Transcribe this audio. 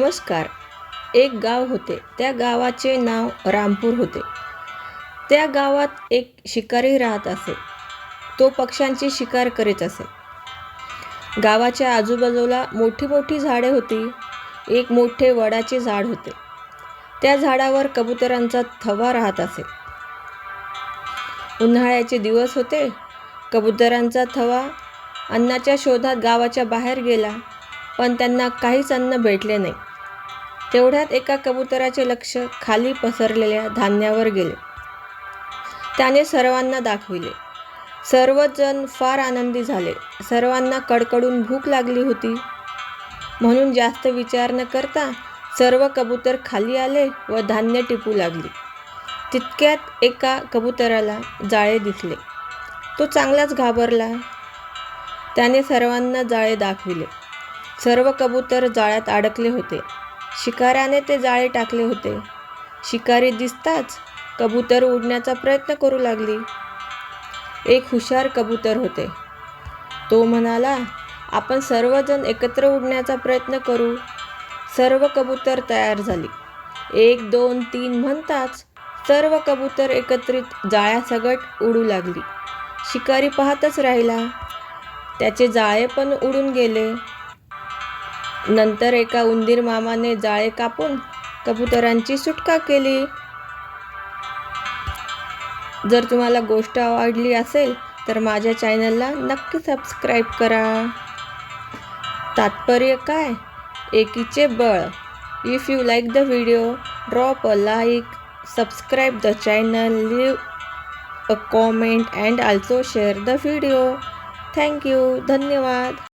नमस्कार. एक गाव होते. त्या गावाचे नाव रामपूर होते. त्या गावात एक शिकारी राहत असे. तो पक्ष्यांची शिकार करीत असे. गावाच्या आजूबाजूला मोठी मोठी झाडे होती. एक मोठे वडाचे झाड होते. त्या झाडावर कबुतरांचा थवा राहत असे. उन्हाळ्याचे दिवस होते. कबुतरांचा थवा अन्नाच्या शोधात गावाच्या बाहेर गेला. पण त्यांना काहीच अन्न भेटले नाही. तेवढ्यात एका कबुतराचे लक्ष खाली पसरलेल्या धान्यावर गेले. त्याने सर्वांना दाखविले. सर्वजण फार आनंदी झाले. सर्वांना कडकडून भूक लागली होती. म्हणून जास्त विचार न करता सर्व कबूतर खाली आले व धान्य टिपू लागली. तितक्यात एका कबुतराला जाळे दिसले. तो चांगलाच घाबरला. त्याने सर्वांना जाळे दाखविले. सर्व कबूतर जाळ्यात अडकले होते. शिकाऱ्याने ते जाळे टाकले होते. शिकारी दिसताच कबूतर उडण्याचा प्रयत्न करू लागली. एक हुशार कबूतर होते. तो म्हणाला आपण सर्वजण एकत्र उडण्याचा प्रयत्न करू. सर्व कबूतर तयार झाली. एक दोन तीन म्हणताच सर्व कबूतर एकत्रित जाळ्यासगट उडू लागली. शिकारी पाहतच राहिला. त्याचे जाळे पण उडून गेले. नंतर एका उंदीर मामाने जाळे कापून कबुतरांची सुटका केली. जर तुम्हाला गोष्ट आवडली असेल तर माझ्या चॅनलला नक्की सबस्क्राईब करा. तात्पर्य काय? एकीचे बळ. If you like the video drop a like subscribe the channel leave a comment and also share the video thank you धन्यवाद.